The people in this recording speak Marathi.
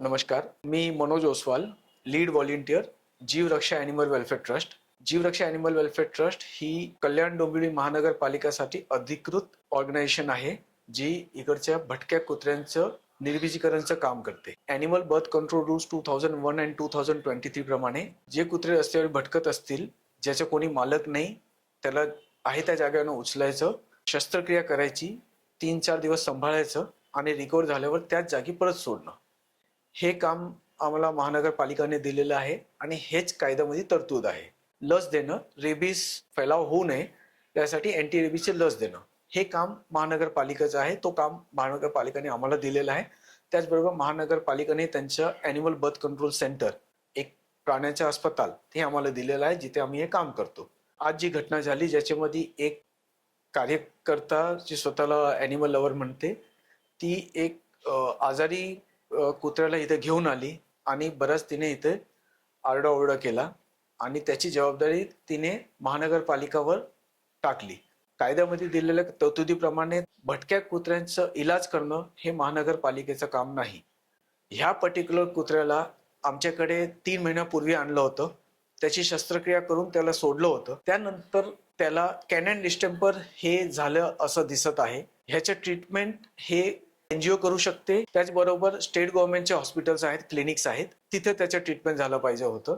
नमस्कार मी Manoj Oswal lead volunteer Jeevraksha animal welfare trust Jeevraksha animal welfare trust ही कल्याण डोंबिवली महानगरपालिकासाठी अधिकृत ऑर्गनायझेशन आहे जी इकडच्या भटक्या कुत्र्यांचं निर्विजीकरणचं काम करते. Animal birth control rules two thousand one and two thousand twenty three प्रमाणे जे कुत्रे रस्त्यावर भटकत असतील ज्याचं कोणी मालक नाही त्याला आहे त्या जागेवरून उचलायचं शस्त्रक्रिया करायची तीन चार दिवस सांभाळायचं आणि रिकवर झाल्यावर त्याच जागी परत सोडणं. हे काम आम्हाला महानगरपालिकाने दिलेलं आहे आणि हेच कायद्यामध्ये तरतूद आहे. लस देणं रेबीज फैलाव होऊ नये त्यासाठी अँटी रेबीजची लस देणं. हे काम महानगरपालिकेचं आहे. तो काम महानगरपालिकेने आम्हाला दिलेलं आहे. त्याचबरोबर महानगरपालिकेने त्यांचं ॲनिमल बर्थ कंट्रोल सेंटर एक प्राण्याचे अस्पताल हे आम्हाला दिलेलं आहे जिथे आम्ही हे काम करतो. आज जी घटना झाली ज्याच्यामध्ये एक कार्यकर्ता जी स्वतःला ॲनिमल लवर म्हणते ती एक आजारी कुत्र्याला इथे घेऊन आली आणि बराच तिने इथे आरडाओरडा केला आणि त्याची जबाबदारी तिने महानगरपालिकावर टाकली. कायद्यामध्ये दिलेल्या तरतुदीप्रमाणे भटक्या कुत्र्यांचं इलाज करणं हे महानगरपालिकेचं काम नाही. ह्या पर्टिक्युलर कुत्र्याला आमच्याकडे तीन महिन्यापूर्वी आणलं होतं. त्याची शस्त्रक्रिया करून त्याला सोडलं होतं. त्यानंतर त्याला कॅनन डिस्टेंपर हे झालं असं दिसत आहे. ह्याचं ट्रीटमेंट हे एनजीओ करू शकते. त्याचबरोबर स्टेट गव्हर्नमेंटचे हॉस्पिटल्स आहेत क्लिनिक्स आहेत. तिथे त्याचं ट्रीटमेंट झालं पाहिजे होतं.